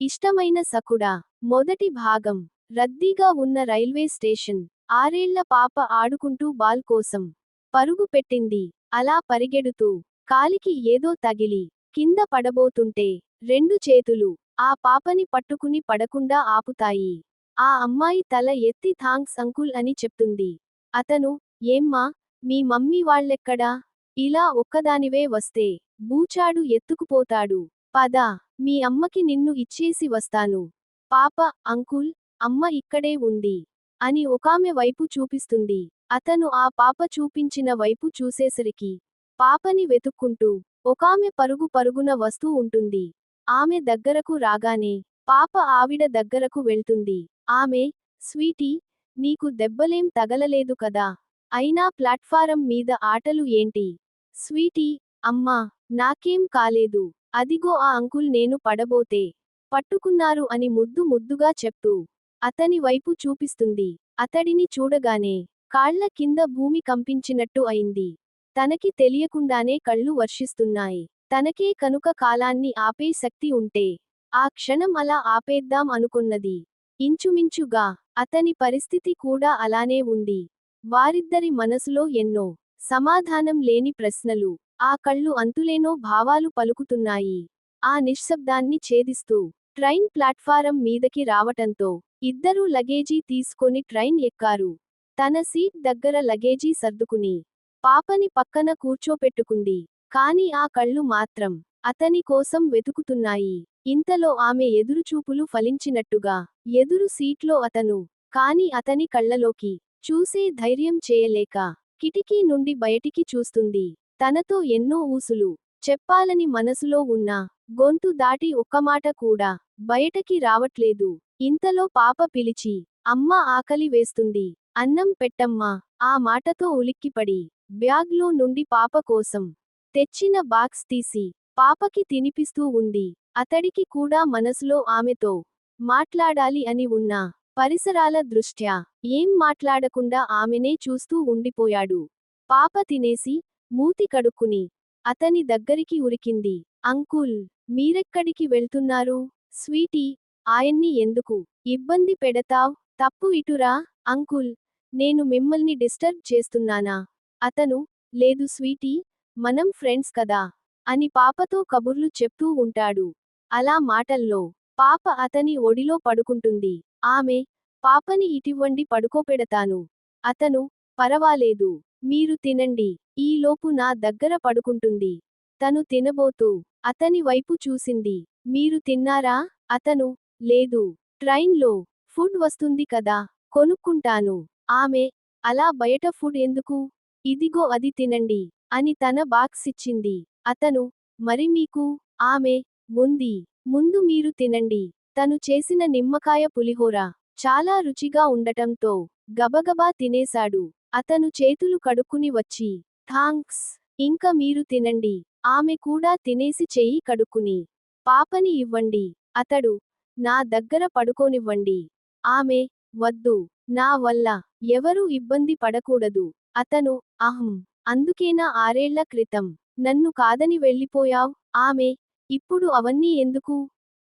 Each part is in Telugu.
ఇష్టమైన సకుడా. మొదటి భాగం. రద్దీగా ఉన్న రైల్వే స్టేషన్. ఆరేళ్ళ పాప ఆడుకుంటూ బాల్ కోసం. పరుగు పెట్టింది. అలా పరిగెడుతూ. కాలికి ఏదో తగిలి. కింద పడబోతుంటే. రెండు చేతులు. ఆ పాపని పట్టుకుని పడకుండా ఆపుతాయి. ఆ అమ్మాయి తల ఎత్తి థాంక్స్ అంకుల్ అని చెప్తుంది. అతను ఏమ్మా మీ మమ్మీ వాళ్ళెక్కడా? ఇలా ఒక్కదానివే వస్తే. బూచాడు ఎత్తుకుపోతాడు. పద. మీ అమ్మకి నిన్ను ఇచ్చేసి వస్తాను. పాప అంకుల్ అమ్మ ఇక్కడే ఉంది అని ఒకామె వైపు చూపిస్తుంది. అతను ఆ పాప చూపించిన వైపు చూసేసరికి పాపని వెతుక్కుంటూ ఒకామె పరుగు పరుగున వస్తూ ఉంటుంది. ఆమె దగ్గరకు రాగానే పాప ఆవిడ దగ్గరకు వెళ్తుంది. ఆమె స్వీటీ నీకు దెబ్బలేం తగలలేదు కదా? అయినా ప్లాట్ఫారం మీద ఆటలు ఏంటి? స్వీటీ అమ్మా నాకేం కాలేదు. అదిగో ఆ అంకుల్ నేను పడబోతే పట్టుకున్నారు అని ముద్దు ముద్దుగా చెప్తూ అతని వైపు చూపిస్తుంది. అతడిని చూడగానే కాళ్ళ కింద భూమి కంపించినట్టు అయింది. తనకి తెలియకుండానే కళ్ళు వర్షిస్తున్నాయి. తనకే కనుక కాలాన్ని ఆపే శక్తి ఉంటే ఆ క్షణం అలా ఆపేద్దాం అనుకున్నది. ఇంచుమించుగా అతని పరిస్థితి కూడా అలానే ఉంది. వారిద్దరి మనసులో ఎన్నో సమాధానం లేని ప్రశ్నలు ఆ కళ్ళు అంతులేనో భావాలు పలుకుతున్నాయి. ఆ నిశ్శబ్దాన్ని ఛేదిస్తూ ట్రైన్ ప్లాట్ఫారం మీదకి రావటంతో ఇద్దరూ లగేజీ తీసుకొని ట్రైన్ ఎక్కారు. తన సీట్ దగ్గర లగేజీ సర్దుకుని పాపని పక్కన కూర్చోపెట్టుకుంది. కాని ఆ కళ్ళు మాత్రం అతని కోసం వెతుకుతున్నాయి. ఇంతలో ఆమె ఎదురుచూపులు ఫలించినట్టుగా ఎదురు సీట్లో అతను కాని అతని కళ్ళలోకి చూసే ధైర్యం చేయలేక కిటికీ నుండి బయటికి చూస్తుంది. తనతో ఎన్నో ఊసులు చెప్పాలని మనసులో ఉన్న గొంతు దాటి ఒక్కమాట కూడా బయటకి రావట్లేదు. ఇంతలో పాప పిలిచి అమ్మ ఆకలి వేస్తుంది అన్నం పెట్టమ్మా ఆ మాటతో ఉలిక్కిపడి బ్యాగ్లో నుండి పాప కోసం తెచ్చిన బాక్స్ తీసి పాపకి తినిపిస్తూ ఉంది. అతడికి కూడా మనసులో ఆమెతో మాట్లాడాలి అని ఉన్నా పరిసరాల దృష్ట్యా ఏం మాట్లాడకుండా ఆమెనే చూస్తూ ఉండిపోయాడు. పాప తినేసి మూతి కడుక్కుని అతని దగ్గరికి ఉరికింది. అంకుల్ మీరెక్కడికి వెళ్తున్నారు? స్వీటీ ఆయన్ని ఎందుకు ఇబ్బంది పెడతావ్? తప్పు ఇటురా? అంకుల్ నేను మిమ్మల్ని డిస్టర్బ్ చేస్తున్నానా? అతను లేదు స్వీటీ మనం ఫ్రెండ్స్ కదా? అని పాపతో కబుర్లు చెప్తూ ఉంటాడు. అలా మాటల్లో పాప అతని ఒడిలో పడుకుంటుంది. ఆమె పాపని ఇటివ్వండి పడుకోపెడతాను. అతను పరవాలేదు మీరు తినండి. ఈలోపు నా దగ్గర పడుకుంటుంది. తను తినబోతూ అతని వైపు చూసింది. మీరు తిన్నారా? అతను లేదు. ట్రైన్లో ఫుడ్ వస్తుంది కదా కొనుక్కుంటాను. ఆమె అలా బయట ఫుడ్ ఎందుకు? ఇదిగో అది తినండి అని తన బాక్స్ ఇచ్చింది. అతను మరి మీకు? ఆమె ఉంది. ముందు మీరు తినండి. తను చేసిన నిమ్మకాయ పులిహోర చాలా రుచిగా ఉండటంతో గబగబా తినేశాడు. అతను చేతులు కడుక్కుని వచ్చి థాంక్స్. ఇంక మీరు తినండి. ఆమె కూడా తినేసి చెయ్యి కడుక్కుని పాపని ఇవ్వండి. అతడు నా దగ్గర పడుకోనివ్వండి. ఆమె వద్దు. నా వల్ల ఎవరూ ఇబ్బంది పడకూడదు. అతను అహం. అందుకేనా ఆరేళ్ళ క్రితం నన్ను కాదని వెళ్ళిపోయావ్? ఆమె ఇప్పుడు అవన్నీ ఎందుకు?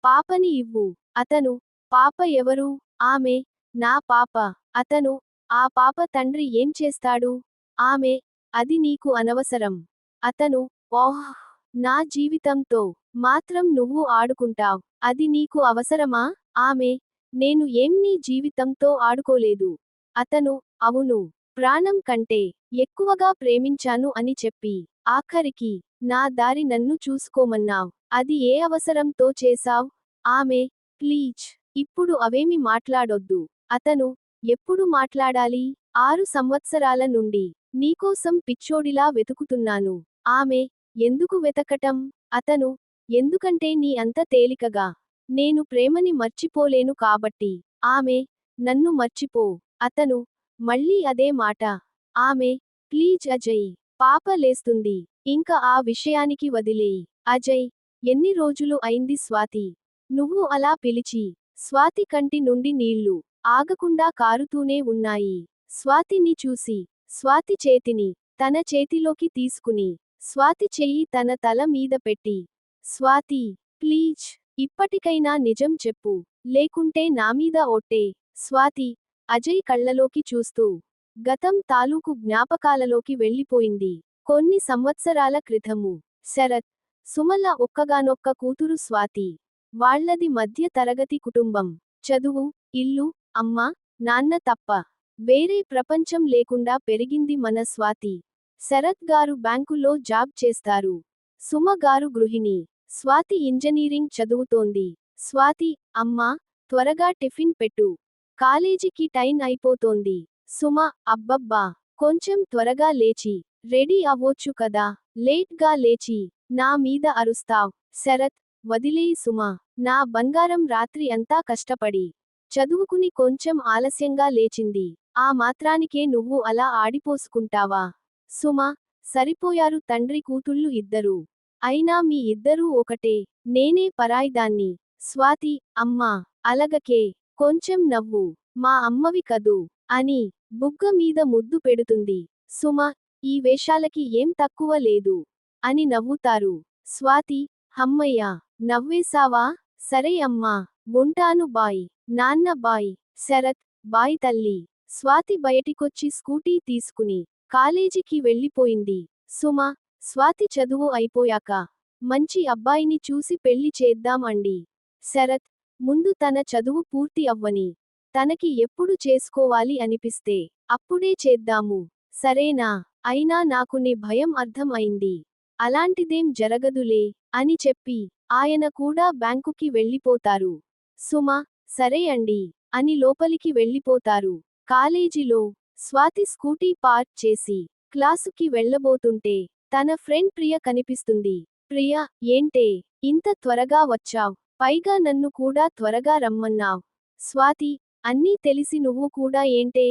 పాపని ఇవ్వు. అతను పాప ఎవరు? ఆమె నా పాప. అతను ఆ పాప తండ్రి ఏం చేస్తాడు? ఆమె అది నీకు అనవసరం. అతను ఓహ్ నా జీవితంతో మాత్రం నువ్వు ఆడుకుంటావ్. అది నీకు అవసరమా? ఆమె నేను ఏం నీ జీవితంతో ఆడుకోలేదు. అతను అవును ప్రాణం కంటే ఎక్కువగా ప్రేమించాను అని చెప్పి ఆఖరికి నా దారి నన్ను చూసుకోమన్నావ్. అది ఏ అవసరంతో చేశావ్? ఆమె ప్లీజ్ ఇప్పుడు అవేమి మాట్లాడొద్దు. అతను ఎప్పుడు మాట్లాడాలి? ఆరు సంవత్సరాల నుండి నీకోసం పిచ్చోడిలా వెతుకుతున్నాను. ఆమె ఎందుకు వెతకటం? అతను ఎందుకంటే నీ అంత తేలికగా. నేను ప్రేమని మర్చిపోలేను కాబట్టి. ఆమె నన్ను మర్చిపో. అతను మళ్ళీ అదే మాట. ఆమె ప్లీజ్ అజయ్ పాప లేస్తుంది. ఇంక ఆ విషయానికి వదిలేయి. అజయ్ ఎన్ని రోజులు అయింది స్వాతి? నువ్వు అలా పిలిచి స్వాతి కంటి నుండి నీళ్ళు ఆగకుండా కారుతూనే ఉన్నాయి. స్వాతిని చూసి స్వాతి చేతిని తన చేతిలోకి తీసుకుని స్వాతి చెయ్యి తన తల మీద పెట్టి స్వాతి ప్లీజ్ ఇప్పటికైనా నిజం చెప్పు లేకుంటే నామీద ఒట్టే స్వాతి అజయ్ కళ్ళలోకి చూస్తూ గతం తాలూకు జ్ఞాపకాలలోకి వెళ్ళిపోయింది కొన్ని సంవత్సరాల క్రితము శరత్ సుమల ఒక్కగానొక్క కూతురు స్వాతి వాళ్ళది మధ్య తరగతి కుటుంబం చదువు ఇల్లు అమ్మ నాన్న తప్ప వేరే ప్రపంచం లేకుండా పెరిగింది మన స్వాతి. శరత్ గారు బ్యాంకులో జాబ్ చేస్తారు. సుమ గారు గృహిణి. స్వాతి ఇంజనీరింగ్ చదువుతోంది. స్వాతి అమ్మా త్వరగా టిఫిన్ పెట్టు. కాలేజీకి టైం అయిపోతోంది. సుమ అబ్బబ్బా కొంచెం త్వరగా లేచి. రెడీ అవ్వొచ్చు కదా? లేట్గా లేచి. నా మీద అరుస్తావ్. శరత్ వదిలేయి సుమ. నా బంగారం రాత్రి అంతా కష్టపడి. చదువుకుని కొంచెం ఆలస్యంగా లేచింది. ఆ మాత్రానికే నువ్వు అలా ఆడిపోసుకుంటావా? సుమా సరిపోయారు తండ్రి కూతుళ్ళు ఇద్దరూ. అయినా మీ ఇద్దరూ ఒకటే నేనే పరాయిదాన్ని స్వాతి అమ్మా అలగకే కొంచెం నవ్వు మా అమ్మవి కదూ అని బుగ్గ మీద ముద్దు పెడుతుంది. సుమ ఈ వేషాలకి ఏం తక్కువ లేదు అని నవ్వుతారు. స్వాతి హమ్మయ్యా నవ్వేశావా? సరే అమ్మా ఉంటాను బాయ్ నాన్న బాయ్ శరత్ బాయ్ తల్లి. స్వాతి బయటికొచ్చి స్కూటీ తీసుకుని కాలేజీకి వెళ్ళిపోయింది. సుమ స్వాతి చదువు అయిపోయాక మంచి అబ్బాయిని చూసి పెళ్ళి చేద్దాం అండి శరత్ ముందు తన చదువు పూర్తి అవ్వని తనకి ఎప్పుడు చేసుకోవాలి అనిపిస్తే అప్పుడే చేద్దాము. సరేనా అయినా నాకు నీ భయం అర్థం అయింది. అలాంటిదేం జరగదులే అని చెప్పి ఆయన కూడా బ్యాంకుకి వెళ్ళిపోతారు. సుమ సరే అండి అని లోపలికి వెళ్ళిపోతారు. కాలేజీలో స్వాతి స్కూటీ పార్క్ చేసి క్లాసుకి వెళ్ళబోతుంటే తన ఫ్రెండ్ ప్రియ కనిపిస్తుంది. ప్రియ ఏంటే? ఇంత త్వరగా వచ్చావ్. పైగా నన్ను కూడా త్వరగా రమ్మన్నావ్. స్వాతి అన్నీ తెలిసి నువ్వు కూడా ఏంటే?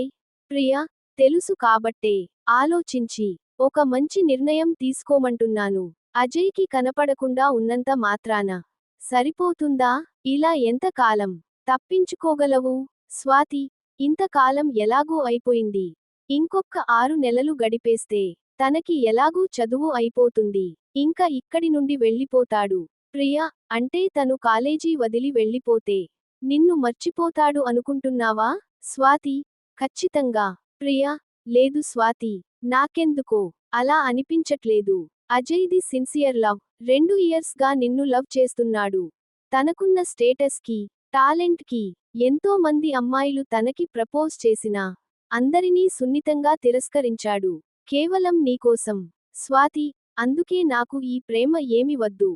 ప్రియ తెలుసు కాబట్టే ఆలోచించి ఒక మంచి నిర్ణయం తీసుకోమంటున్నాను. అజయ్కి కనపడకుండా ఉన్నంత మాత్రాన. సరిపోతుందా? ఇలా ఎంతకాలం? తప్పించుకోగలవు? స్వాతి ఇంతకాలం ఎలాగూ అయిపోయింది? ఇంకొక్క ఆరు నెలలు గడిపేస్తే తనకి ఎలాగూ చదువు అయిపోతుంది. ఇంకా ఇక్కడి నుండి వెళ్ళిపోతాడు. ప్రియా అంటే తను కాలేజీ వదిలి వెళ్ళిపోతే నిన్ను మర్చిపోతాడు అనుకుంటున్నావా? స్వాతి ఖచ్చితంగా. ప్రియా లేదు స్వాతి నాకెందుకో? అలా అనిపించట్లేదు. అజయ్ది సిన్సియర్ లవ్. రెండు ఇయర్స్గా నిన్ను లవ్ చేస్తున్నాడు. తనకున్న స్టేటస్కి టాలెంట్కి ఎంతో మంది అమ్మాయిలు తనకి ప్రపోజ్ చేసినా అందరినీ సున్నితంగా తిరస్కరించాడు. కేవలం నీకోసం స్వాతి అందుకే నాకు ఈ ప్రేమ ఏమి వద్దు.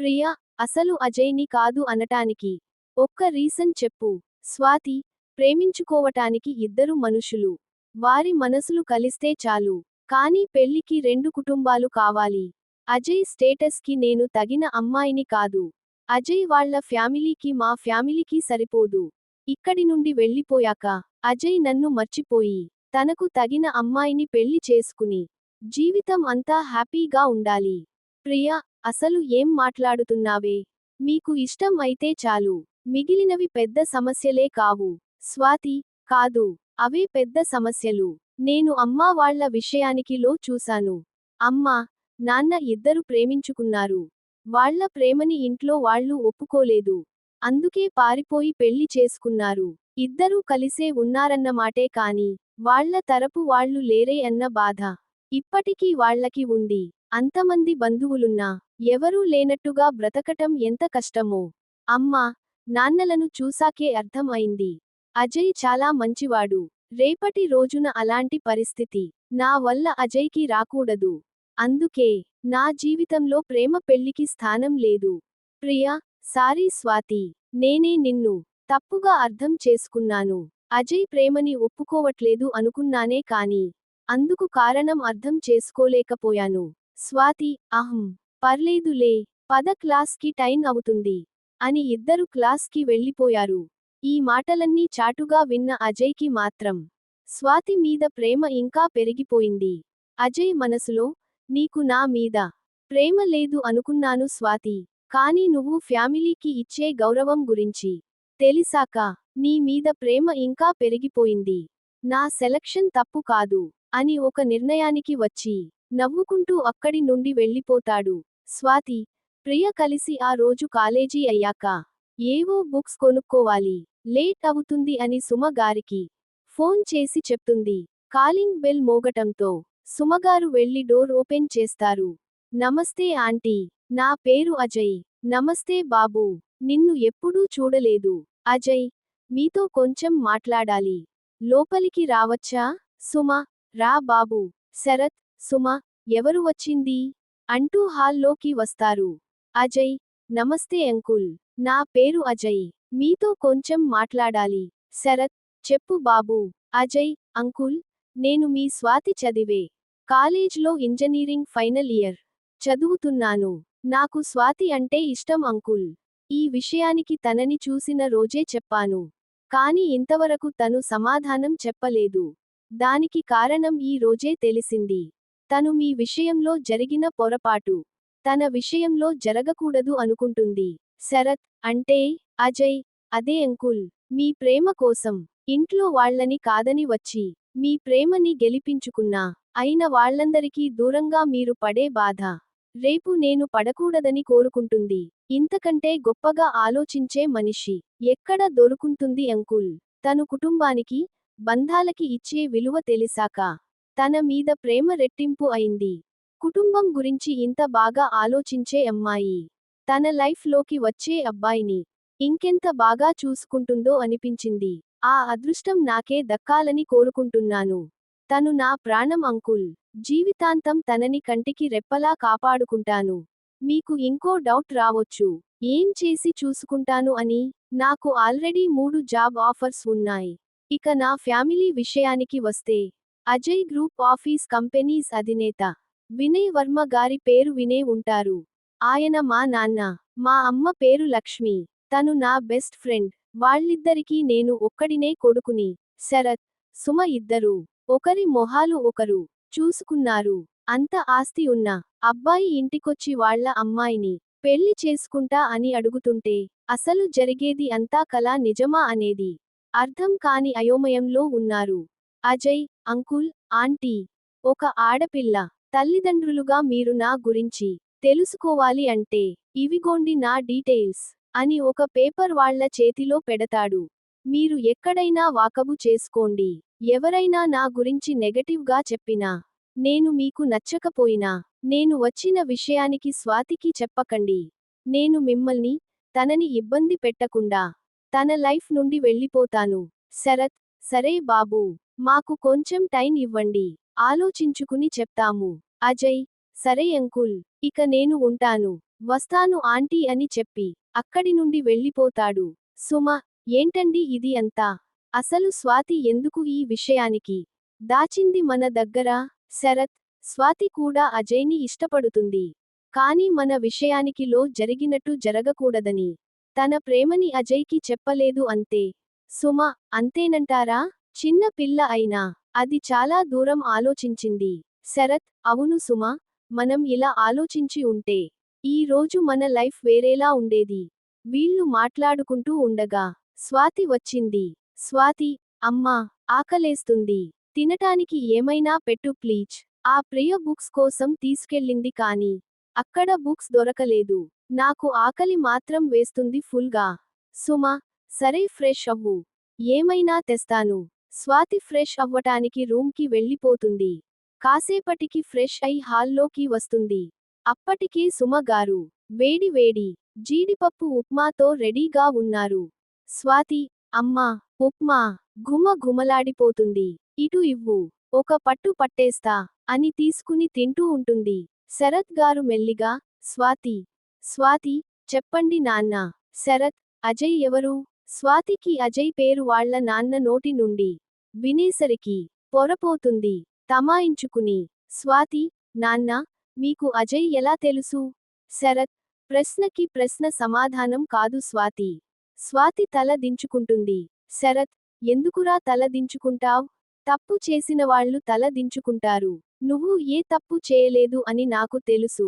ప్రియా అసలు అజయ్ని కాదు అనటానికి. ఒక్క రీసన్ చెప్పు. స్వాతి ప్రేమించుకోవటానికి ఇద్దరు మనుషులు. వారి మనసులు కలిస్తే చాలు. కానీ పెళ్ళికి రెండు కుటుంబాలు కావాలి. అజయ్ స్టేటస్కి నేను తగిన అమ్మాయిని కాదు. అజయ్ వాళ్ళ ఫ్యామిలీకి మా ఫ్యామిలీకి సరిపోదు. ఇక్కడి నుండి వెళ్ళిపోయాక అజయ్ నన్ను మర్చిపోయి తనకు తగిన అమ్మాయిని పెళ్ళి చేసుకుని జీవితం అంతా హ్యాపీగా ఉండాలి. ప్రియా అసలు ఏం మాట్లాడుతున్నావే? మీకు ఇష్టం అయితే చాలు. మిగిలినవి పెద్ద సమస్యలే కావు. స్వాతి కాదు. అవే పెద్ద సమస్యలు. నేను అమ్మా వాళ్ళ విషయానికి లో చూశాను. అమ్మా నాన్న ఇద్దరు ప్రేమించుకున్నారు. వాళ్ళ ప్రేమని ఇంట్లో వాళ్ళు ఒప్పుకోలేదు. అందుకే పారిపోయి పెళ్ళి చేసుకున్నారు. ఇద్దరూ కలిసే ఉన్నారన్నమాటే కాని వాళ్ళ తరపు వాళ్ళు లేరే అన్న బాధ ఇప్పటికీ వాళ్ళకి ఉంది. అంతమంది బంధువులున్నా ఎవరూ లేనట్టుగా బ్రతకటం ఎంత కష్టమో. అమ్మా నాన్నలను చూసాకే అర్థం అయింది. అజయ్ చాలా మంచివాడు. రేపటి రోజున అలాంటి పరిస్థితి నా వల్ల అజయ్కి రాకూడదు. అందుకే నా జీవితంలో ప్రేమ పెళ్ళికి స్థానం లేదు. ప్రియా సారీ స్వాతి నేనే నిన్ను తప్పుగా అర్థం చేసుకున్నాను. అజయ్ ప్రేమని ఒప్పుకోవట్లేదు అనుకున్నానే కాని అందుకు కారణం అర్థం చేసుకోలేకపోయాను. స్వాతి అహం పర్లేదులే పద క్లాస్కి టైం అవుతుంది అని ఇద్దరు క్లాస్కి వెళ్ళిపోయారు. ఈ మాటలన్నీ చాటుగా విన్న అజయ్కి మాత్రం స్వాతి మీద ప్రేమ ఇంకా పెరిగిపోయింది. అజయ్ మనసులో నీకు నా మీద ప్రేమ లేదు అనుకున్నాను స్వాతి కాని నువ్వు ఫ్యామిలీకి ఇచ్చే గౌరవం గురించి తెలిసాక నీ మీద ప్రేమ ఇంకా పెరిగిపోయింది. నా సెలక్షన్ తప్పు కాదు అని ఒక నిర్ణయానికి వచ్చి నవ్వుకుంటూ అక్కడి నుండి వెళ్ళిపోతాడు. స్వాతి ప్రియ కలిసి ఆ రోజు కాలేజీ అయ్యాక ఏవో బుక్స్ కొనుక్కోవాలి లేట్ అవుతుంది అని సుమ గారికి ఫోన్ చేసి చెప్తుంది. కాలింగ్ బెల్ మోగటంతో సుమగారు వెళ్ళి డోర్ ఓపెన్ చేస్తారు. నమస్తే ఆంటీ. నా పేరు అజయ్. నమస్తే బాబూ. నిన్ను ఎప్పుడూ చూడలేదు. అజయ్ మీతో కొంచెం మాట్లాడాలి. లోపలికి రావచ్చా? సుమ రా బాబు. శరత్ సుమ ఎవరు వచ్చింది? అంటూ హాల్లోకి వస్తారు. అజయ్ నమస్తే అంకుల్. నా పేరు అజయ్. మీతో కొంచెం మాట్లాడాలి. శరత్ చెప్పు బాబు. అజయ్ అంకుల్ నేను మీ స్వాతి చదివే. కాలేజ్లో ఇంజనీరింగ్ ఫైనల్ ఇయర్ చదువుతున్నాను. నాకు స్వాతి అంటే ఇష్టం అంకుల్. ఈ విషయానికి తనని చూసిన రోజే చెప్పాను. కాని ఇంతవరకు తను సమాధానం చెప్పలేదు. దానికి కారణం ఈ రోజే తెలిసింది. తను మీ విషయంలో జరిగిన పొరపాటు. తన విషయంలో జరగకూడదు అనుకుంటుంది. శరత్ అంటే అజయ్ అదే అంకుల్. మీ ప్రేమ కోసం. ఇంట్లో వాళ్ళని కాదని వచ్చి మీ ప్రేమని గెలిపించుకున్నా. అయిన వాళ్ళందరికీ దూరంగా మీరు పడే బాధ. రేపు నేను పడకూడదని కోరుకుంటుంది. ఇంతకంటే గొప్పగా ఆలోచించే మనిషి ఎక్కడ దొరుకుంటుంది అంకుల్? తను కుటుంబానికి బంధాలకి ఇచ్చే విలువ తెలిసాక తన మీద ప్రేమ రెట్టింపు అయింది. కుటుంబం గురించి ఇంత బాగా ఆలోచించే అమ్మాయి తన లైఫ్లోకి వచ్చే అబ్బాయిని ఇంకెంత బాగా చూసుకుంటుందో అనిపించింది. ఆ అదృష్టం నాకే దక్కాలని కోరుకుంటున్నాను. తను నా ప్రాణం అంకుల్. జీవితాంతం తనని కంటికి రెప్పలా కాపాడుకుంటాను. మీకు ఇంకో డౌట్ రావొచ్చు. ఏం చేసి చూసుకుంటాను అని? నాకు ఆల్రెడీ మూడు జాబ్ ఆఫర్స్ ఉన్నాయి. ఇక నా ఫ్యామిలీ విషయానికి వస్తే అజయ్ గ్రూప్ ఆఫీస్ కంపెనీస్ అధినేత. వినయ్ వర్మ గారి పేరు వినే ఉంటారు. ఆయన మా నాన్న. మా అమ్మ పేరు లక్ష్మి. తను నా బెస్ట్ ఫ్రెండ్. వాళ్ళిద్దరికీ నేను ఒక్కడినే కొడుకుని. శరత్ సుమ ఇద్దరు. ఒకరి మొహాలు ఒకరు చూసుకున్నారు. అంత ఆస్తి ఉన్న అబ్బాయి ఇంటికొచ్చి వాళ్ళ అమ్మాయిని పెళ్ళి చేసుకుంటా అని అడుగుతుంటే అసలు జరిగేది అంతా కలా నిజమా అనేది అర్థం కాని అయోమయంలో ఉన్నారు. అజయ్ అంకుల్ ఆంటీ ఒక ఆడపిల్ల తల్లిదండ్రులుగా మీరు నా గురించి తెలుసుకోవాలి అంటే ఇవిగోండి నా డీటెయిల్స్ అని ఒక పేపర్ వాళ్ళ చేతిలో పెడతాడు. మీరు ఎక్కడైనా వాకబు చేసుకోండి. ఎవరైనా నా గురించి నెగటివ్గా చెప్పినా నేను మీకు నచ్చకపోయినా నేను వచ్చిన విషయానికి స్వాతికి చెప్పకండి. నేను మిమ్మల్ని తనని ఇబ్బంది పెట్టకుండా తన లైఫ్ నుండి వెళ్ళిపోతాను. శరత్ సరే బాబూ మాకు కొంచెం టైం ఇవ్వండి. ఆలోచించుకుని చెప్తాము. అజయ్ సరే అంకుల్ ఇక నేను ఉంటాను. వస్తాను ఆంటీ అని చెప్పి అక్కడి నుండి వెళ్ళిపోతాడు. సుమ ఏంటండి ఇది అంతా? అసలు స్వాతి ఎందుకు ఈ విషయానికి? దాచింది మన దగ్గర శరత్ స్వాతి కూడా అజయ్ని ఇష్టపడుతుంది. కానీ మన విషయానికి లో జరిగినట్టు జరగకూడదని. తన ప్రేమని అజయ్కి చెప్పలేదు అంతే. సుమ అంతేనంటారా? చిన్న పిల్ల అయినా అది చాలా దూరం ఆలోచించింది. శరత్ అవును సుమ మనం ఇలా ఆలోచించి ఉంటే ఈ రోజు మన లైఫ్ వేరేలా ఉండేది. వీళ్ళు మాట్లాడుకుంటూ ఉండగా స్వాతి వచ్చింది. స్వాతి అమ్మా ఆకలేస్తుంది. తినటానికి ఏమైనా పెట్టు ప్లీజ్. ఆ ప్రియ బుక్స్ కోసం తీసుకెళ్ళింది కాని అక్కడ బుక్స్ దొరకలేదు. నాకు ఆకలి మాత్రం వేస్తుంది ఫుల్గా. సుమ సరే ఫ్రెష్ అవ్వు. ఏమైనా తెస్తాను. స్వాతి ఫ్రెష్ అవ్వటానికి రూమ్కి వెళ్ళిపోతుంది. కాసేపటికి ఫ్రెష్ అయి హాల్లోకి వస్తుంది. అప్పటికే సుమ గారు వేడి వేడి జీడిపప్పు ఉప్మాతో రెడీగా ఉన్నారు. స్వాతి అమ్మా ఉప్మా గుమ గుమలాడిపోతుంది ఇటు ఇవ్వు ఒక పట్టు పట్టేస్తా అని తీసుకుని తింటూ ఉంటుంది. శరత్ గారు మెల్లిగా స్వాతి స్వాతి చెప్పండి నాన్న. శరత్ అజయ్ ఎవరు? స్వాతికి అజయ్ పేరు వాళ్ళ నాన్న నోటి నుండి వినేసరికి పొరపోతుంది. తమాయించుకుని స్వాతి నాన్న మీకు అజయ్ ఎలా తెలుసు? శరత్ ప్రశ్నకి ప్రశ్న సమాధానం కాదు స్వాతి. స్వాతి తల దించుకుంటుంది. శరత్ ఎందుకురా తల దించుకుంటావ్? తప్పు చేసిన వాళ్ళు తల దించుకుంటారు. నువ్వు ఏ తప్పు చేయలేదు అని నాకు తెలుసు.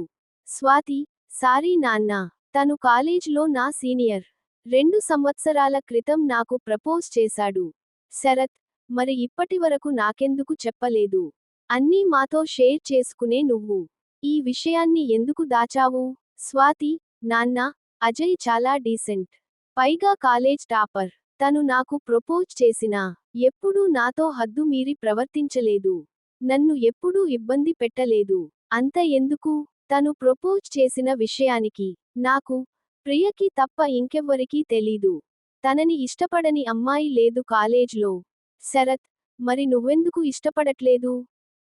స్వాతి సారీ నాన్న తను కాలేజ్లో నా సీనియర్. రెండు సంవత్సరాల క్రితం నాకు ప్రపోజ్ చేశాడు. శరత్ మరి ఇప్పటివరకు నాకెందుకు చెప్పలేదు? అన్నీ మాతో షేర్ చేసుకునే నువ్వు. ఈ విషయాన్ని ఎందుకు దాచావు స్వాతి నాన్న అజయ్ చాలా డీసెంట్. పైగా కాలేజ్ టాపర్. తను నాకు ప్రపోజ్ చేసినా ఎప్పుడూ నాతో హద్దు మీరి ప్రవర్తించలేదు. నన్ను ఎప్పుడూ ఇబ్బంది పెట్టలేదు. అంత ఎందుకు? తను ప్రపోజ్ చేసిన విషయానికి నాకు ప్రియకి తప్ప ఇంకెవ్వరికీ తెలీదు. తనని ఇష్టపడని అమ్మాయి లేదు కాలేజ్లో. శరత్ మరి నువ్వెందుకు ఇష్టపడట్లేదు?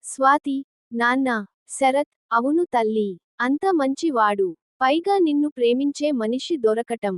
స్వాతి నాన్న శరత్ అవును తల్లి. అంత మంచివాడు. పైగా నిన్ను ప్రేమించే మనిషి దొరకటం.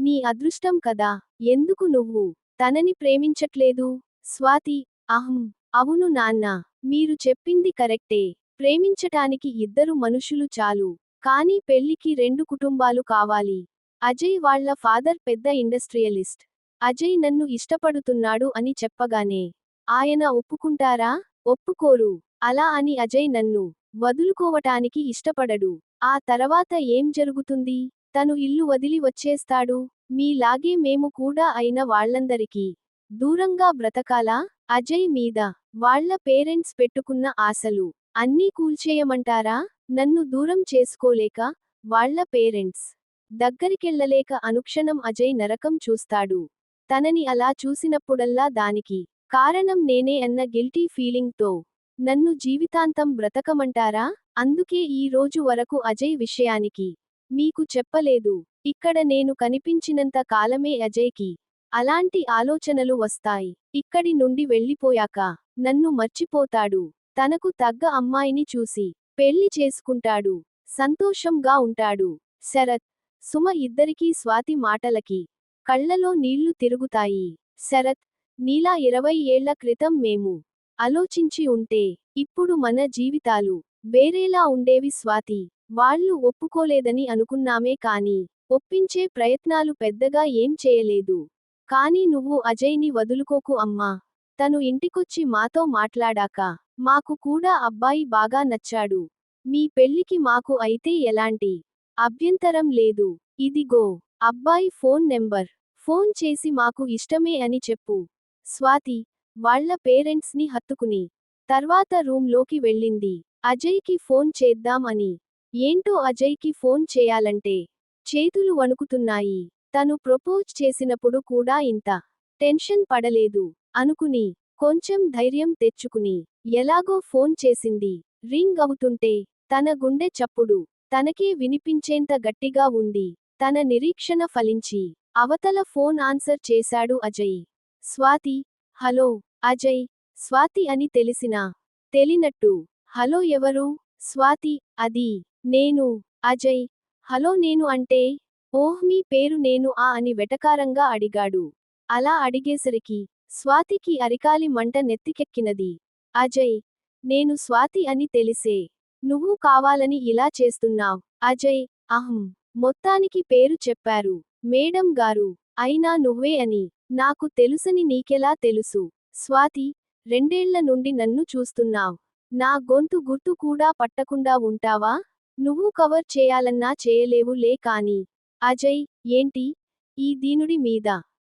నీ అదృష్టం కదా. ఎందుకు నువ్వు తనని ప్రేమించట్లేదు? స్వాతి అహం అవును నాన్న మీరు చెప్పింది కరెక్టే. ప్రేమించటానికి ఇద్దరు మనుషులు చాలు కానీ పెళ్ళికి రెండు కుటుంబాలు కావాలి. అజయ్ వాళ్ళ ఫాదర్ పెద్ద ఇండస్ట్రియలిస్ట్. అజయ్ నన్ను ఇష్టపడుతున్నాడు అని చెప్పగానే ఆయన ఒప్పుకుంటారా? ఒప్పుకోరు. అలా అని అజయ్ నన్ను వదులుకోవటానికి ఇష్టపడడు. ఆ తర్వాత ఏం జరుగుతుంది? తను ఇల్లు వదిలి వచ్చేస్తాడు. మీలాగే మేము కూడా అయిన వాళ్ళందరికీ. దూరంగా బ్రతకాలా? అజయ్ మీద. వాళ్ళ పేరెంట్స్ పెట్టుకున్న ఆశలు. అన్నీ కూల్చేయమంటారా? నన్ను దూరం చేసుకోలేక వాళ్ళ పేరెంట్స్ దగ్గరికెళ్ళలేక అనుక్షణం అజయ్ నరకం చూస్తాడు. తనని అలా చూసినప్పుడల్లా దానికి కారణం నేనే అన్న గిల్టీ ఫీలింగ్తో నన్ను జీవితాంతం బ్రతకమంటారా? అందుకే ఈ రోజు వరకు అజయ్ విషయానికి మీకు చెప్పలేదు. ఇక్కడ నేను కనిపించినంత కాలమే అజయ్కి అలాంటి ఆలోచనలు వస్తాయి. ఇక్కడి నుండి వెళ్ళిపోయాక నన్ను మర్చిపోతాడు. తనకు తగ్గ అమ్మాయిని చూసి పెళ్ళి చేసుకుంటాడు. సంతోషంగా ఉంటాడు. శరత్ సుమ ఇద్దరికీ స్వాతి మాటలకి కళ్ళలో నీళ్ళు తిరుగుతాయి. శరత్ నీలా ఇరవై ఏళ్ళ క్రితం మేము ఆలోచించి ఉంటే ఇప్పుడు మన జీవితాలు వేరేలా ఉండేవి స్వాతి. వాళ్ళు ఒప్పుకోలేదని అనుకున్నామే కాని ఒప్పించే ప్రయత్నాలు పెద్దగా ఏం చేయలేదు. కాని నువ్వు అజయ్ని వదులుకోకు అమ్మా. తను ఇంటికొచ్చి మాతో మాట్లాడాక మాకు కూడా అబ్బాయి బాగా నచ్చాడు. మీ పెళ్ళికి మాకు అయితే ఎలాంటి అభ్యంతరం లేదు. ఇదిగో అబ్బాయి ఫోన్ నెంబర్. ఫోన్ చేసి మాకు ఇష్టమే అని చెప్పు. స్వాతి వాళ్ళ పేరెంట్స్ని హత్తుకుని తర్వాత రూంలోకి వెళ్ళింది. అజయ్కి ఫోన్ చేద్దాం అని ఏంటో అజయ్కి ఫోన్ చేయాలంటే చేతులు వణుకుతున్నాయి. తను ప్రపోజ్ చేసినప్పుడు కూడా ఇంత టెన్షన్ పడలేదు. అనుకుని కొంచెం ధైర్యం తెచ్చుకుని ఎలాగో ఫోన్ చేసింది. రింగ్ అవుతుంటే తన గుండె చప్పుడు తనకే వినిపించేంత గట్టిగా ఉంది. తన నిరీక్షణ ఫలించి అవతల ఫోన్ ఆన్సర్ చేశాడు అజయ్. స్వాతి హలో అజయ్ స్వాతి అని తెలిసినా తెలినట్టు హలో ఎవరు? స్వాతి అది నేను అజయ్. హలో నేను అంటే ఓహ్ మీ పేరు నేను ఆ అని వెటకారంగా అడిగాడు. అలా అడిగేసరికి స్వాతికి అరికాలి మంట నెత్తికెక్కినది. అజయ్ నేను స్వాతి అని తెలిసే నువ్వు కావాలని ఇలా చేస్తున్నావ్. అజయ్ అహం మొత్తానికి పేరు చెప్పారు. మేడం గారు అయినా నువ్వే అని నాకు తెలుసని నీకెలా తెలుసు? స్వాతి రెండేళ్ళ నుండి నన్ను చూస్తున్నావ్. నా గొంతు గుర్తు కూడా పట్టకుండా ఉంటావా? నువ్వు కవర్ చేయాలన్నా చేయలేవు లే కాని అజయ్ ఏంటి? ఈ దీనుడి మీద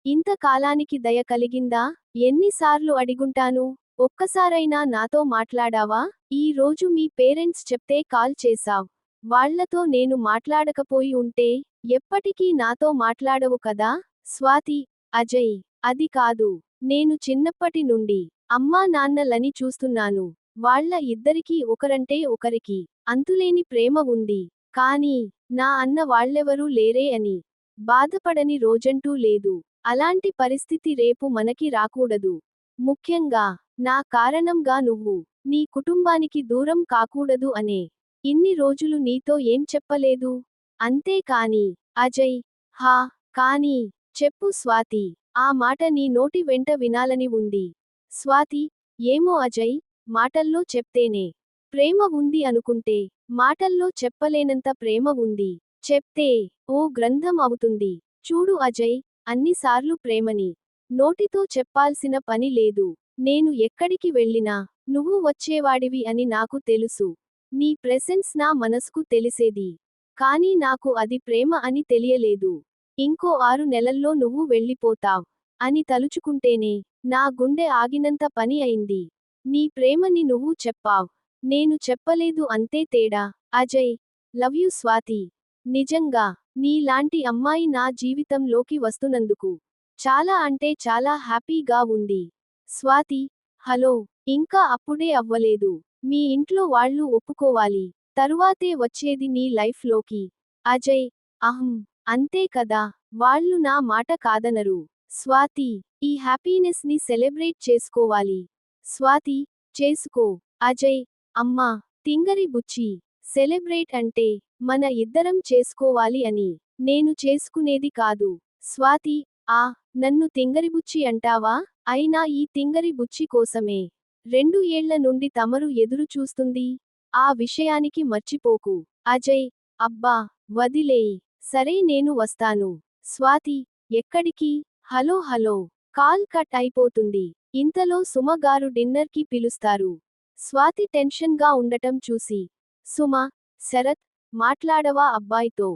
ఇంత కాలానికి దయ కలిగిందా? ఎన్నిసార్లు అడిగుంటాను? ఒక్కసారైనా నాతో మాట్లాడావా? ఈ రోజు మీ పేరెంట్స్ చెప్తే కాల్ చేశావ్. వాళ్ళతో నేను మాట్లాడకపోయి ఉంటే ఎప్పటికీ నాతో మాట్లాడవు కదా? స్వాతి అజయ్ అది కాదు. నేను చిన్నప్పటి నుండి అమ్మా నాన్నలని చూస్తున్నాను. వాళ్ళ ఇద్దరికీ ఒకరంటే ఒకరికి అంతులేని ప్రేమ ఉంది. కానీ నా అన్న వాళ్ళెవరూ లేరే అని బాధపడని రోజంటూ లేదు. అలాంటి పరిస్థితి రేపు మనకి రాకూడదు. ముఖ్యంగా నా కారణంగా నువ్వు నీ కుటుంబానికి దూరం కాకూడదు అనే ఇన్ని రోజులు నీతో ఏం చెప్పలేదు? అంతేకాని అజయ్ హా కానీ చెప్పు స్వాతి ఆ మాట నీ నోటి వెంట వినాలని ఉంది. స్వాతి ఏమో అజయ్? మాటల్లో చెప్తేనే. ప్రేమ ఉంది అనుకుంటే మాటల్లో చెప్పలేనంత ప్రేమ ఉంది. చెప్తే ఓ గ్రంథం అవుతుంది. చూడు అజయ్ అన్నిసార్లు ప్రేమని. నోటితో చెప్పాల్సిన పని లేదు. నేను ఎక్కడికి వెళ్ళినా నువ్వు వచ్చేవాడివి అని నాకు తెలుసు. నీ ప్రెసెన్స్ నా మనసుకు తెలిసేది. కానీ నాకు అది ప్రేమ అని తెలియలేదు. ఇంకో ఆరు నెలల్లో నువ్వు వెళ్ళిపోతావ్. అని తలుచుకుంటేనే నా గుండె ఆగినంత పని అయింది. నీ ప్రేమని నువ్వు చెప్పావ్. నేను చెప్పలేదు అంతే తేడా. Ajay love you Swathi. నిజంగా నీలాంటి అమ్మాయి నా జీవితంలోకి వస్తున్నందుకు. చాలా అంటే చాలా హ్యాపీగా ఉంది. స్వాతి హలో ఇంకా అప్పుడే అవ్వలేదు. మీ ఇంట్లో వాళ్ళు ఒప్పుకోవాలి. తరువాతే వచ్చేది నీ లైఫ్లోకి. అజయ్ అహం అంతే కదా. వాళ్ళు నా మాట కాదనరు. స్వాతి ఈ హ్యాపీనెస్ని సెలబ్రేట్ చేసుకోవాలి. స్వాతి చేసుకో. అజయ్ అమ్మా తింగరి బుచ్చి. సెలబ్రేట్ అంటే మన ఇద్దరం చేసుకోవాలి అని. నేను చేసుకునేది కాదు. స్వాతి ఆ నన్ను తింగరిబుచ్చి అంటావా? అయినా ఈ తింగరి బుచ్చి కోసమే. రెండు ఏళ్ళ నుండి తమరు ఎదురు చూస్తుంది. ఆ విషయానికి మర్చిపోకు. అజయ్ అబ్బా వదిలేయ్. సరే నేను వస్తాను. స్వాతి ఎక్కడికి? Hello hello. కాల్ కట్ అయిపోతుంది. ఇంతలో సుమగారు డిన్నర్కి పిలుస్తారు. స్వాతి టెన్షన్గా ఉండటం చూసి సుమ శరత్ మాట్లాడవా అబ్బాయితో?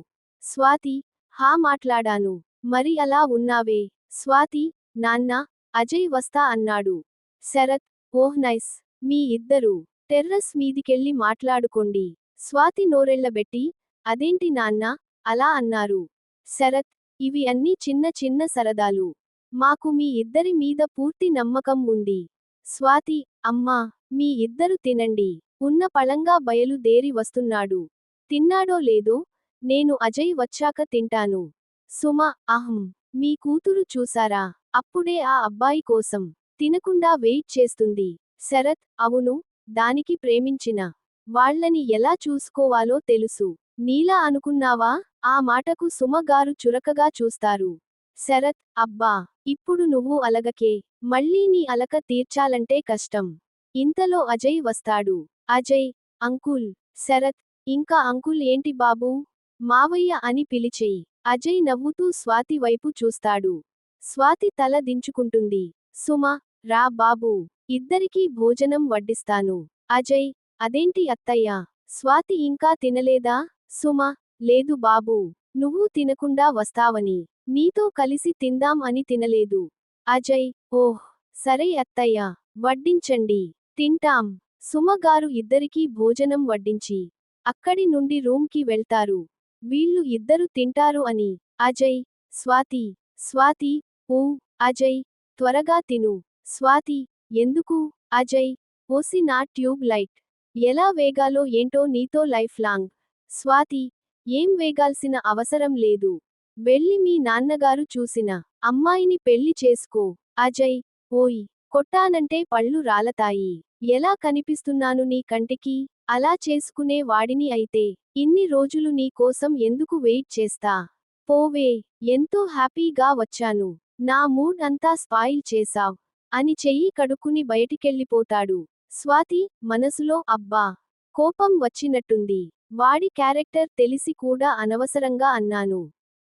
స్వాతి హా మాట్లాడాను. మరి అలా ఉన్నావే? స్వాతి నాన్న అజయ్ వస్తా అన్నాడు. శరత్ ఓహ్ నైస్ మీ ఇద్దరూ టెర్రస్ మీదికెళ్ళి మాట్లాడుకోండి. స్వాతి నోరెళ్ళబెట్టి అదేంటి నాన్న? అలా అన్నారు. శరత్ ఇవి అన్నీ చిన్న చిన్న సరదాలు. మాకు మీ ఇద్దరి మీద పూర్తి నమ్మకం ఉంది. స్వాతి అమ్మా మీ ఇద్దరు తినండి. ఉన్న పళంగా బయలుదేరి వస్తున్నాడు. తిన్నాడో లేదో నేను అజయ్ వచ్చాక తింటాను. సుమ అహం మీ కూతురు చూసారా? అప్పుడే ఆ అబ్బాయి కోసం తినకుండా వెయిట్ చేస్తుంది. శరత్ అవును దానికి ప్రేమించిన వాళ్ళని ఎలా చూసుకోవాలో తెలుసు. నీలా అనుకున్నావా? ఆ మాటకు సుమగారు చురకగా చూస్తారు. శరత్ అబ్బా! ఇప్పుడు నువ్వు అలగకే మళ్ళీ నీ అలక తీర్చాలంటే కష్టం. ఇంతలో అజయ్ వస్తాడు. అజయ్ అంకుల్ శరత్ ఇంకా అంకుల్ ఏంటి బాబూ? మావయ్య అని పిలిచేయి. అజయ్ నవ్వుతూ స్వాతి వైపు చూస్తాడు. స్వాతి తల దించుకుంటుంది. సుమ రా బాబూ. ఇద్దరికీ భోజనం వడ్డిస్తాను. అజయ్ అదేంటి అత్తయ్య? స్వాతి ఇంకా తినలేదా? సుమ లేదు బాబూ. నువ్వు తినకుండా వస్తావని. నీతో కలిసి తిందాం అని తినలేదు. అజయ్ ఓహ్ సరే అత్తయ్య వడ్డించండి. తింటాం. సుమగారు ఇద్దరికీ భోజనం వడ్డించి అక్కడి నుండి రూమ్కి వెళ్తారు. వీళ్ళు ఇద్దరు తింటారు అని. అజయ్ స్వాతి స్వాతి ఊ అజయ్ త్వరగా తిను. స్వాతి ఎందుకు? అజయ్ ఓసి నా ట్యూబ్ లైట్. ఎలా వేగాలో ఏంటో నీతో లైఫ్ లాంగ్. స్వాతి ఏం వేగాల్సిన అవసరం లేదు. వెళ్ళి మీ నాన్నగారు చూసిన అమ్మాయిని పెళ్ళి చేసుకో. అజయ్ ఓయ్ కొట్టానంటే పళ్ళు రాలతాయి. ఎలా కనిపిస్తున్నాను నీ కంటికి? అలా చేసుకునే వాడిని అయితే ఇన్ని రోజులు నీ కోసం ఎందుకు వెయిట్ చేస్తా? పోవే ఎంతో హ్యాపీగా వచ్చాను. నా మూడ్ అంతా స్పాయిల్ చేశావ్. అని చెయ్యి కడుక్కుని బయటికెళ్ళిపోతాడు. స్వాతి మనసులో అబ్బా కోపం వచ్చినట్టుంది. వాడి క్యారెక్టర్ తెలిసి కూడా అనవసరంగా అన్నాను.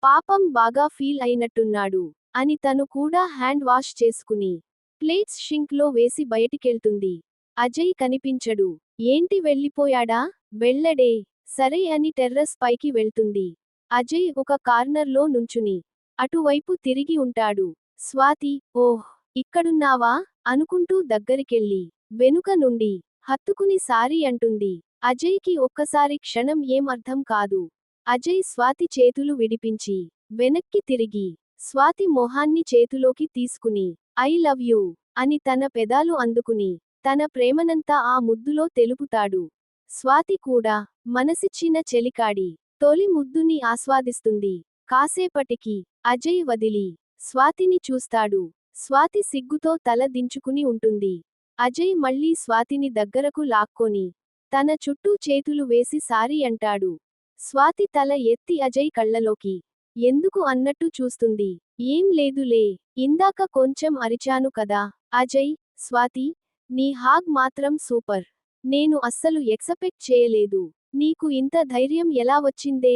పాపం బాగా ఫీల్ అయినట్టున్నాడు అని తను కూడా హ్యాండ్ వాష్ చేసుకుని ప్లేట్స్ షింక్లో వేసి బయటికెళ్తుంది. అజయ్ కనిపించడు. ఏంటి వెళ్ళిపోయాడా? వెళ్ళడే. సరే అని టెర్రస్ పైకి వెళ్తుంది. అజయ్ ఒక కార్నర్లో నుంచుని అటువైపు తిరిగి ఉంటాడు. స్వాతి ఓహ్ ఇక్కడున్నావా అనుకుంటూ దగ్గరికెళ్ళి వెనుక నుండి హత్తుకుని సారీ అంటుంది. అజయ్కి ఒక్కసారి క్షణం ఏం అర్థం కాదు. అజయ్ స్వాతి చేతులు విడిపించి వెనక్కి తిరిగి స్వాతి మొహాన్ని చేతులోకి తీసుకుని ఐ లవ్ యూ అని తన పెదాలు అందుకుని తన ప్రేమనంతా ఆ ముద్దులో తెలుపుతాడు. స్వాతి కూడా మనసిచ్చిన చెలికాడి తొలి ముద్దుని ఆస్వాదిస్తుంది. కాసేపటికి అజయ్ వదిలి స్వాతిని చూస్తాడు. స్వాతి సిగ్గుతో తల దించుకుని ఉంటుంది. అజయ్ మళ్ళీ స్వాతిని దగ్గరకు లాక్కొని తన చుట్టూ చేతులు వేసి సారీ అంటాడు. స్వాతి తల ఎత్తి అజయ్ కళ్ళలోకి. ఎందుకు అన్నట్టు చూస్తుంది. ఏం లేదులే. ఇందాక కొంచెం అరిచాను కదా. అజయ్ స్వాతి నీ హాగ్ మాత్రం సూపర్. నేను అస్సలు ఎక్సపెక్ట్ చేయలేదు. నీకు ఇంత ధైర్యం ఎలా వచ్చిందే?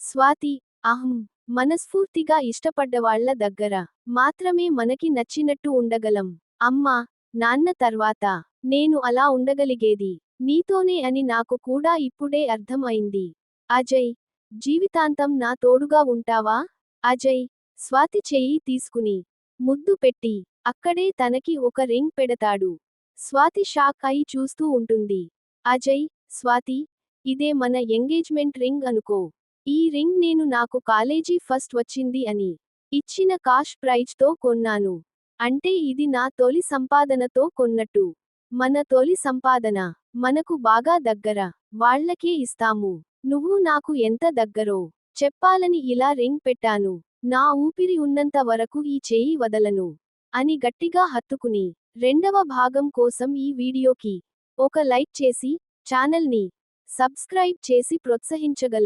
స్వాతి అహం. మనస్ఫూర్తిగా ఇష్టపడ్డవాళ్ళ దగ్గర. మాత్రమే మనకి నచ్చినట్టు ఉండగలం. అమ్మా నాన్న తర్వాత. నేను అలా ఉండగలిగేది. నీతోనే అని నాకు కూడా ఇప్పుడే అర్థం అయింది అజయ్ జీవితాంతం నా తోడుగా ఉంటావా? అజయ్ స్వాతి చెయ్యి తీసుకుని ముద్దు పెట్టి అక్కడే తనకి ఒక రింగ్ పెడతాడు. స్వాతి షాక్ అయి చూస్తూ ఉంటుంది. అజయ్ స్వాతి ఇదే మన ఎంగేజ్మెంట్ రింగ్ అనుకో. ఈ రింగ్ నేను నాకు కాలేజీ ఫస్ట్ వచ్చింది అని ఇచ్చిన కాష్ ప్రైజ్తో కొన్నాను. అంటే ఇది నా తొలి సంపాదనతో కొన్నట్టు. మన తొలి సంపాదన మనకు బాగా దగ్గర వాళ్ళకే ఇస్తాము. నువ్వు నాకు ఎంత దగ్గరో చెప్పాలని ఇలా రింగ్ పెట్టాను. నా ఊపిరి ఉన్నంత వరకు ఈ చేయి వదలను అని గట్టిగా హత్తుకుని రెండవ భాగం కోసం ఈ వీడియోకి ఒక లైక్ చేసి ఛానల్ని సబ్స్క్రైబ్ చేసి ప్రోత్సహించగల